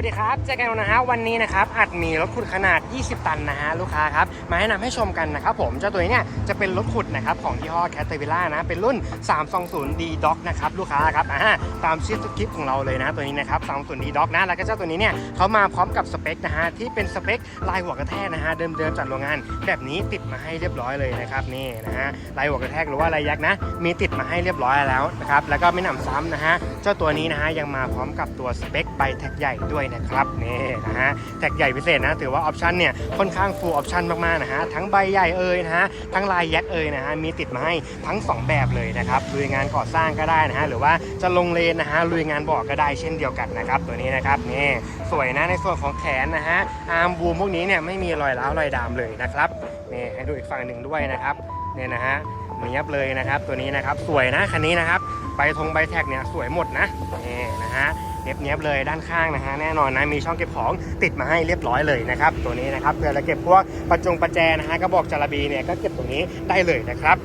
วัสดีครับเจอกันนะฮะวันนี้นะครับอาจมีรถขุดขนาด 20 ตันนะฮะลูกค้าครับมาแนะนำให้ชมกันนะครับผมเจ้าตัวนี้เนี่ยจะเป็นรถขุดนะครับของยี่ห้อ c a t e r p i l l a r นะเป็นรุ่น 320D Doc นะครับลูกค้าครับอ่าตามชื่อคลิปของเราเลยนะตัวนี้นะครับ 320D Doc นะแล้วก็เจ้าตัวนี้เนี่ยเขามาพร้อมกับสเปคนะฮะที่เป็นสเปคลายหัวกระแทกนะฮะเดิมๆจากโรงงาน แบบนี้ติดมาให้เรียบร้อยเลยนะครับนี่นะฮะลายหัวกระแทกหรือว่าลายยักษ์นะมีติดมาให้เรียบร้อยแล้วนะครับแล้วก็ไม่หนำซ้ำนะฮะเจ้าตัวนี้นะฮะยังมาพร้อมกับตัวสเปคใบแท็กใหญ่ด้วยนะครับนี่นะฮะแท็กใหญ่พิเศษนะถือว่าออปชันเนี่ยค่อนข้างฟูลออปชันมากๆนะฮะทั้งใบใหญ่เอ่ยนะฮะทั้งลายแยกเอ่ยนะฮะมีติดมาให้ทั้งสองแบบเลยนะครับลุยงานก่อสร้างก็ได้นะฮะหรือว่าจะลงเลนนะฮะลุยงานบ่อก็ได้เช่นเดียวกันนะครับตัวนี้นะครับนี่สวยนะในส่วนของแขนนะฮะอาร์มบูมพวกนี้เนี่ยไม่มีรอยร้าวรอยดามเลยนะครับนี่ให้ดูอีกฝั่งหนึ่งด้วยนะครับเนี่ยนะฮะเนียบเลยนะครับ ตัวนี้นะครับสวยนะคันนี้นะครับใบธงใบแท็กเนี่ยสวยหมดนะนี่นะฮะ เนียบเลยด้านข้างนะฮะแน่นอนนะมีช่องเก็บของติดมาให้เรียบร้อยเลยนะครับตัวนี้นะครับเพื่อจะเก็บพวกประจงประแจนะฮะกระบอกจารบีเนี่ยก็เก็บตรงนี้ได้เลยนะครับ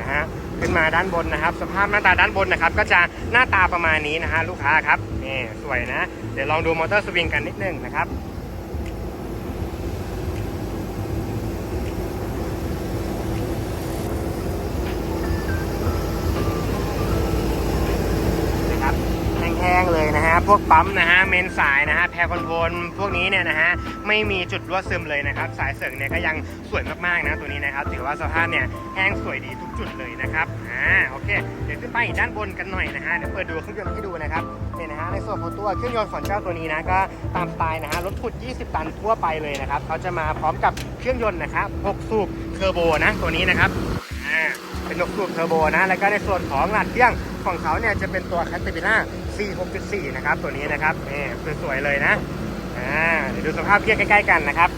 นะฮะขึ้นมาด้านบนนะครับ สภาพหน้าตาด้านบนนะครับ ก็จะหน้าตาประมาณนี้นะฮะลูกค้าครับนี่สวยนะ เดี๋ยวลองดูมอเตอร์สวิงกันนิดนึงนะครับับพวกปั๊มนะฮะเมนสายนะฮะแพรคอนโทรลพวกนี้เนี่ยนะฮะไม่มีจุดรั่วซึมเลยนะครับ สายเสริงเนี่ยก็ยังสวยมากๆนะตัวนี้นะครับถือว่าสภาพเนี่ยแห้งสวยดีทุกจุดเลยนะครับอ่าโอเค เดี๋ยวขึ้นไปด้านบนกันหน่อยนะฮะเดี๋ยวเปิดดูเครื่องยนต์ให้ดูนะครับเนี่ยนะฮะในส่วนของตัวเครื่องยนต์ของเจ้าตัวนี้นะก็ตามตายนะฮะรถขุด 20 ตันทั่วไปเลยนะครับเขาจะมาพร้อมกับเครื่องยนต์นะครับ6สูบเทอร์โบนะตัวนี้นะครับอ่าเป็นหกสูบเทอร์โบนะแล้วก็ในส่วนของหลัดเที่ยงของเขาเนี่ยจะเป็นตัวแคตตอบิล่า 4 6.4 นะครับ ตัวนี้นะครับนี่สวยๆเลยนะอ่าเดี๋ยวดูสภาพเทียบใกล้ ๆ กันนะครับ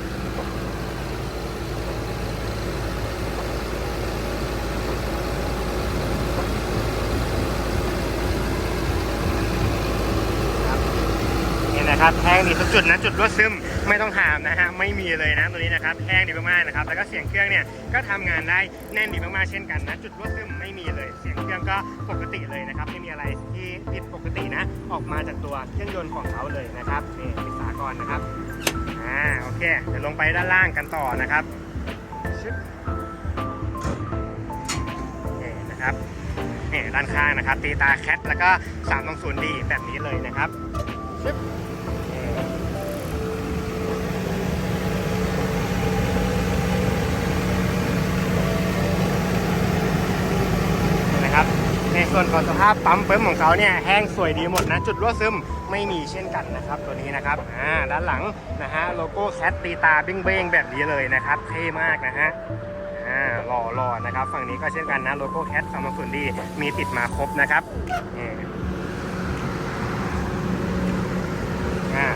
นี่นะครับแห้งดีทุกจุดนะจุดรั่วซึมไม่ต้องถามนะฮะไม่มีเลยนะตัวนี้นะครับแห้งดีมากๆนะครับแล้วก็เสียงเครื่องเนี่ยก็ทำงานได้แน่นดีมากๆเช่นกันนะจุดรั่วซึมไม่มีเลยเสียงเครื่องก็ปกติเลยนะครับไม่มีอะไรที่ผิดปกตินะ ออกมาจากตัวเครื่องยนต์ของเขาเลยนะครับนี่ปิดฝาก่อนนะครับอ่าโอเคเดี๋ยวลงไปด้านล่างกันต่อนะครับชึบนี่นะครับนี่ด้านข้างนะครับตีตาแคทแล้วก็3 2 0ดีแบบนี้เลยนะครับชึบ ส่วนของสภาพปั๊มเปิมของเขาเนี่ยแห้งสวยดีหมดนะ จุดรั่วซึมไม่มีเช่นกันนะครับตัวนี้นะครับอ่าด้านหลังนะฮะโลโก้แคทตีตาเบ้งๆแบบนี้เลยนะครับเท่มากนะฮะอ่าหล่อหล่อนะครับ ฝั่งนี้ก็เช่นกันนะโลโก้แคทสามส่วนดีมีติดมาครบนะครับอ่า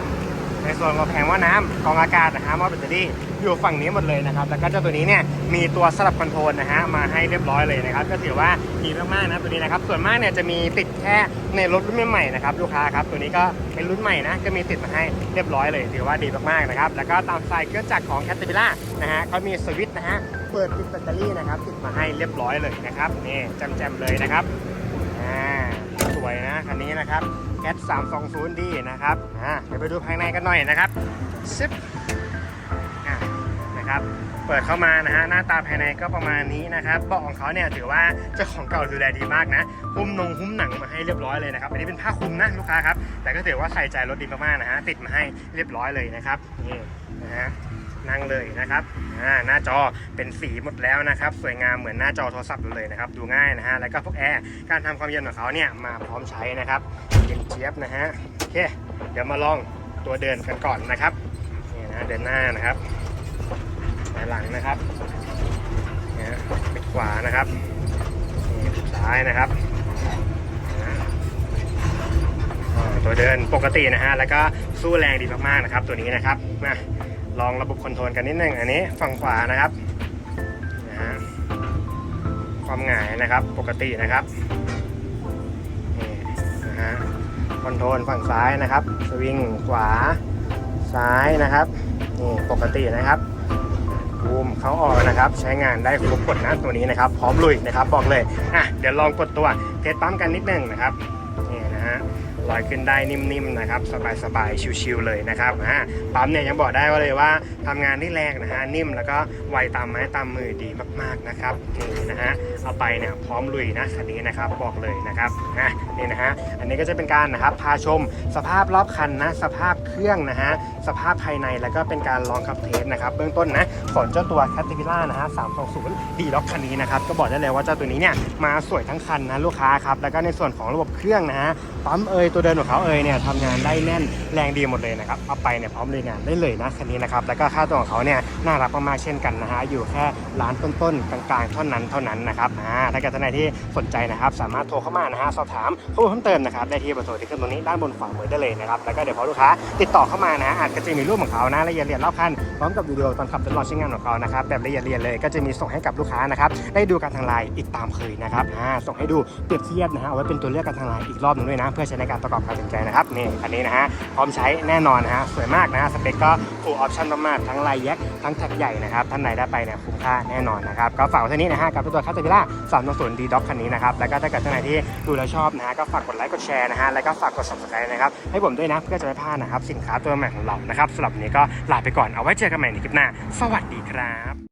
ส่วนของแผงว่าน้ำกองอากาศนะฮะมอเตอร์แบตเตอรี่อยู่ฝั่งนี้หมดเลยนะครับ แล้วก็เจ้าตัวนี้เนี่ยมีตัวสลับคอนโทรลนะฮะมาให้เรียบร้อยเลยนะครับ ก็ถือว่าดีมากๆนะตัวนี้นะครับ ส่วนมากเนี่ยจะมีติดแค่ในรถรุ่นใหม่ๆนะครับลูกค้าครับ ตัวนี้ก็เป็นรุ่นใหม่นะก็มีติดมาให้เรียบร้อยเลย ถือว่าดีมากๆนะครับ แล้วก็ตามสายเครื่องจักรของ c a t e r p i l l a r นะฮะเขามีสวิตช์นะฮะเปิดปิดแบตเตอรี่นะครับติดมาให้เรียบร้อยเลยนะครับนี่แจมๆเลยนะครับ วยนะคันนี้นะครับแคท320 d นะครับอ่าเดี๋ยวไปดูภายในกันหน่อยนะครับซิปอ่านะครับเปิดเข้ามานะฮะหน้าตาภายในก็ประมาณนี้นะครับเบาะของเขาเนี่ยถือว่าเจ้าของเก่าดูแลดีมากนะหุ้มนงหุ้มหนังมาให้เรียบร้อยเลยนะครับอันนี้เป็นผ้าคลุมนะลูกค้าครับแต่ก็ถือว่าใส่ใจรถดีมากๆนะฮะติดมาให้เรียบร้อยเลยนะครับนี่นะฮะ นั่งเลยนะครับหน้าจอเป็นสีหมดแล้วนะครับสวยงามเหมือนหน้าจอโทรศัพท์เลยนะครับดูง่ายนะฮะแล้วก็พวกแอร์การทำความเย็นของเขาเนี่ยมาพร้อมใช้นะครับเย็นเจี๊ยบนะฮะโอเคเดี๋ยวมาลองตัวเดินกันก่อนนะครับนี่นะเดินหน้านะครับถอยหลังนะครับนี่ฮะปิดขวานะครับนี่ปิดซ้ายนะครับตัวเดินปกตินะฮะแล้วก็สู้แรงดีมากๆนะครับตัวนี้นะครับมา ลองระบบคอนโทรลกันนิดนึงอันนี้ฝั่งขวานะครับนะฮะความหงายนะครับปกตินะครับนี่นะฮะคอนโทรลฝั่งซ้ายนะครับ สวิงขวาซ้ายนะครับนี่ปกตินะครับบูมเขาออกนะครับใช้งานได้ครบกดนะตัวนี้นะครับ พร้อมลุยนะครับบอกเลยอะเดี๋ยวลองกดตัวเทสปั๊มกันนิดนึงนะครับนี่นะฮะ ลอยขึ้นได้นิ่มๆนะครับสบายๆชิวๆเลยนะครับอ่าปั๊มเนี่ยยังบอกได้ว่าเลยว่าทำงานได้แรงนะฮะนิ่มแล้วก็ไวตามไม้ตามมือดีมากๆนะครับนี่นะฮะเอาไปเนี่ยพร้อมลุยนะคันนี้นะครับบอกเลยนะครับอะนี่นะฮะอันนี้ก็จะเป็นการนะครับพาชมสภาพรอบคันนะสภาพเครื่องนะฮะสภาพภายในแล้วก็เป็นการลองขับเทสนะครับเบื้องต้นนะของเจ้าตัว c a t e r p i l l a r นะฮะ320ดีล็อกคันนี้นะครับก็บอกได้เลยว่าเจ้าตัวนี้เนี่ยมาสวยทั้งคันนะลูกค้าครับแล้วก็ในส่วนของระบบเครื่องนะฮะปั๊มเอยตัวเดินของเขาเอยเนี่ยทำงานได้แน่นแรงดีหมดเลยนะครับเอาไปเนี่ยพร้อมเลยงานได้เลยนะคันนี้นะครับแล้วก็ค่าตัวของเขาเนี่ยน่ารักมากๆเช่นกันนะฮะอยู่แค่ร้านต้นๆกลางๆเท่านั้นเท่านั้นนะครับอ่าถ้าเกิดท่านใดที่สนใจนะครับ สามารถโทรเข้ามานะฮะสอบถามข้อมูลเพิ่มเติมนะครับได้ที่เบอร์โทรที่ขึ้นตรงนี้ด้านบนขวามือได้เลยนะครับแล้วก็เดี๋ยวพอลูกค้าติดต่อเข้ามานะอาจจะมีรูปของเขานะละเอียดเรียนรอบคันพร้อมกับวิดีโอตอนขับทดลองใช้งานของเขานะครับแบบละเอียดเรียนเลยก็จะมีส่งให้กับลูกค้านะครับได้ดูกันทางไลน์อีกตามเคยนะครับอ่าส่งให้ดูเปรียบเทียบนะฮะเอาไว้เป็นตัวเลือกกันทางไลน์อีกรอบหนึ่งด้วยนะ เพื่อใช้ในการประกอบการตัดสินใจนะครับนี่อันนี้นะฮะพร้อมใช้แน่นอนนะฮะสวยมากนะสเปคก็ full option มากๆทั้งลายแยกทั้งแท็กใหญ่นะครับท่านไหนได้ไปเนี่ยคุ้มค่าแน่นอนนะครับก็ฝากไว้เท่านี้นะฮะกับตัวคัตเตอร์พิล่าสามตัวดีด็อกคันนี้นะครับ แล้วก็ถ้าเกิดท่านไหนที่ดูแล้วชอบนะฮะก็ฝากกดไลค์กดแชร์นะฮะ แล้วก็ฝากกด subscribe นะครับให้ผมด้วยนะเพื่อจะไม่พลาดนะครับสินค้าตัวใหม่ของเรานะครับสำหรับวันนี้ก็ลาไปก่อนเอาไว้เจอกันใหม่ในคลิปหน้า สวัสดีครับ